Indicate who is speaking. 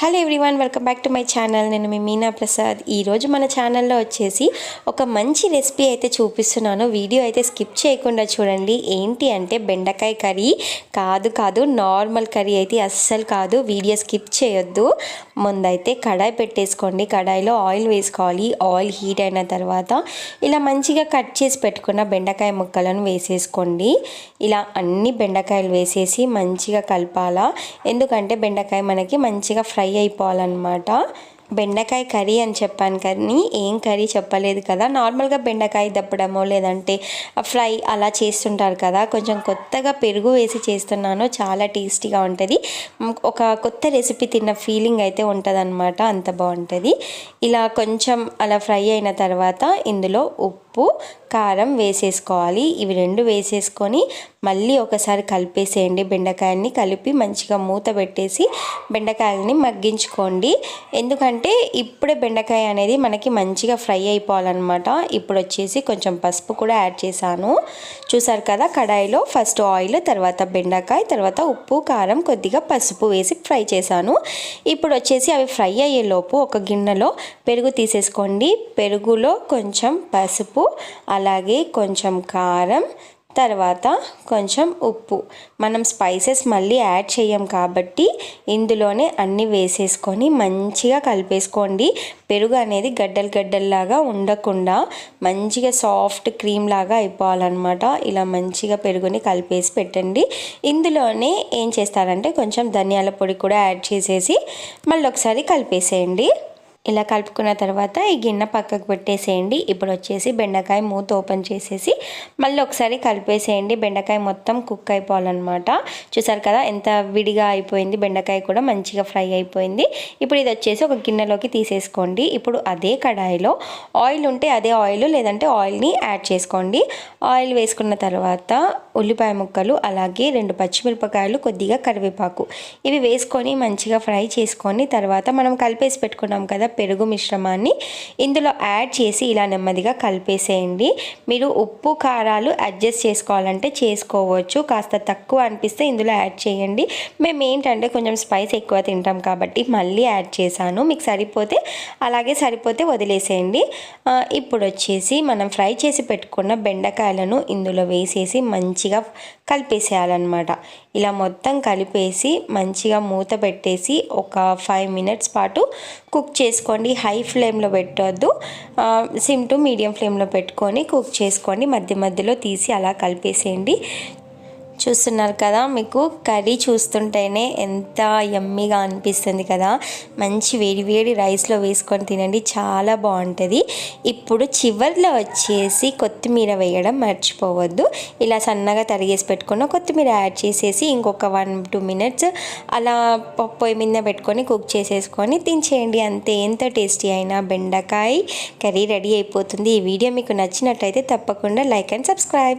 Speaker 1: Hello everyone welcome back to my channel నేను మీ మీనా ప్రసాద్. ఈరోజు మన ఛానల్లో వచ్చేసి ఒక మంచి రెసిపీ అయితే చూపిస్తున్నాను. వీడియో అయితే స్కిప్ చేయకుండా చూడండి. ఏంటి అంటే బెండకాయ కర్రీ. కాదు కాదు నార్మల్ కర్రీ అయితే అస్సలు కాదు. వీడియో స్కిప్ చేయొద్దు. ముందైతే కడాయి పెట్టేసుకోండి. కడాయిలో ఆయిల్ వేసుకోవాలి. ఆయిల్ హీట్ అయిన తర్వాత ఇలా మంచిగా కట్ చేసి పెట్టుకున్న బెండకాయ ముక్కలను వేసేసుకోండి. ఇలా అన్ని బెండకాయలు వేసేసి మంచిగా కలపాలా. ఎందుకంటే బెండకాయ మనకి మంచిగా ఫ్రై ఫ్రై అయిపోవాలన్నమాట. బెండకాయ కర్రీ అని చెప్పాను కానీ ఏం కర్రీ చెప్పలేదు కదా. నార్మల్గా బెండకాయ దప్పడమో లేదంటే ఫ్రై అలా చేస్తుంటారు కదా. కొంచెం కొత్తగా పెరుగు వేసి చేస్తున్నాను. చాలా టేస్టీగా ఉంటుంది. ఒక కొత్త రెసిపీ తిన్న ఫీలింగ్ అయితే ఉంటుంది అంత బాగుంటుంది. ఇలా కొంచెం అలా ఫ్రై అయిన తర్వాత ఇందులో ఉప్పు ఉప్పు కారం వేసేసుకోవాలి. ఇవి రెండు వేసేసుకొని మళ్ళీ ఒకసారి కలిపేసేయండి. బెండకాయల్ని కలిపి మంచిగా మూత పెట్టేసి బెండకాయలని మగ్గించుకోండి. ఎందుకంటే ఇప్పుడే బెండకాయ అనేది మనకి మంచిగా ఫ్రై అయిపోవాలన్నమాట. ఇప్పుడు వచ్చేసి కొంచెం పసుపు కూడా యాడ్ చేశాను. చూసారు కదా కడాయిలో ఫస్ట్ ఆయిల్ తర్వాత బెండకాయ తర్వాత ఉప్పు కారం కొద్దిగా పసుపు వేసి ఫ్రై చేశాను. ఇప్పుడు వచ్చేసి అవి ఫ్రై అయ్యేలోపు ఒక గిన్నెలో పెరుగు తీసేసుకోండి. పెరుగులో కొంచెం పసుపు అలాగే కొంచెం కారం తర్వాత కొంచెం ఉప్పు. మనం స్పైసెస్ మళ్ళీ యాడ్ చేయం కాబట్టి ఇందులోనే అన్నీ వేసేసుకొని మంచిగా కలిపేసుకోండి. పెరుగు అనేది గడ్డలు గడ్డల్లాగా ఉండకుండా మంచిగా సాఫ్ట్ క్రీమ్ లాగా అయిపోవాలన్నమాట. ఇలా మంచిగా పెరుగుని కలిపేసి పెట్టండి. ఇందులోనే ఏం చేస్తారంటే కొంచెం ధనియాల పొడి కూడా యాడ్ చేసేసి మళ్ళీ ఒకసారి కలిపేసేయండి. ఇలా కలుపుకున్న తర్వాత ఈ గిన్నె పక్కకు పెట్టేసేయండి. ఇప్పుడు వచ్చేసి బెండకాయ మూత ఓపెన్ చేసేసి మళ్ళీ ఒకసారి కలిపేసేయండి. బెండకాయ మొత్తం కుక్ అయిపోవాలన్నమాట. చూసారు కదా ఎంత విడిగా అయిపోయింది. బెండకాయ కూడా మంచిగా ఫ్రై అయిపోయింది. ఇప్పుడు ఇది వచ్చేసి ఒక గిన్నెలోకి తీసేసుకోండి. ఇప్పుడు అదే కడాయిలో ఆయిల్ ఉంటే అదే ఆయిల్ లేదంటే ఆయిల్ని యాడ్ చేసుకోండి. ఆయిల్ వేసుకున్న తర్వాత ఉల్లిపాయ ముక్కలు అలాగే రెండు పచ్చిమిరపకాయలు కొద్దిగా కరివేపాకు. ఇవి వేసుకొని మంచిగా ఫ్రై చేసుకొని తర్వాత మనం కలిపేసి పెట్టుకున్నాం కదా పెరుగు మిశ్రమాన్ని ఇందులో యాడ్ చేసి ఇలా నెమ్మదిగా కలిపేసేయండి. మీరు ఉప్పు కారాలు అడ్జస్ట్ చేసుకోవాలంటే చేసుకోవచ్చు. కాస్త తక్కువ అనిపిస్తే ఇందులో యాడ్ చేయండి. మేము ఏంటంటే కొంచెం స్పైస్ ఎక్కువ తింటాం కాబట్టి మళ్ళీ యాడ్ చేశాను. మీకు సరిపోతే అలాగే సరిపోతే వదిలేసేయండి. ఇప్పుడు వచ్చేసి మనం ఫ్రై చేసి పెట్టుకున్న బెండకాయలను ఇందులో వేసేసి మంచిగా కలిపేసేయాలన్నమాట. ఇలా మొత్తం కలిపేసి మంచిగా మూత పెట్టేసి ఒక ఫైవ్ మినిట్స్ పాటు కుక్ చేసి చేసుకోండి హై ఫ్లేమ్లో పెట్టొద్దు. సిమ్ టు మీడియం ఫ్లేమ్లో పెట్టుకొని కుక్ చేసుకోండి. మధ్య మధ్యలో తీసి అలా కలిపేసేయండి. చూస్తున్నారు కదా మీకు కర్రీ చూస్తుంటేనే ఎంత యమ్మీగా అనిపిస్తుంది కదా. మంచి వేడి వేడి రైస్లో వేసుకొని తినండి చాలా బాగుంటుంది. ఇప్పుడు చివరిలో వచ్చేసి కొత్తిమీర వేయడం మర్చిపోవద్దు. ఇలా సన్నగా తరిగేసి పెట్టుకున్న కొత్తిమీర యాడ్ చేసేసి ఇంకొక వన్ టూ మినిట్స్ అలా పొయ్యి మీద పెట్టుకొని కుక్ చేసేసుకొని తినేయండి అంతే ఎంత టేస్టీ అయినా బెండకాయ కర్రీ రెడీ అయిపోతుంది. ఈ వీడియో మీకు నచ్చినట్లయితే తప్పకుండా లైక్ అండ్ సబ్స్క్రైబ్.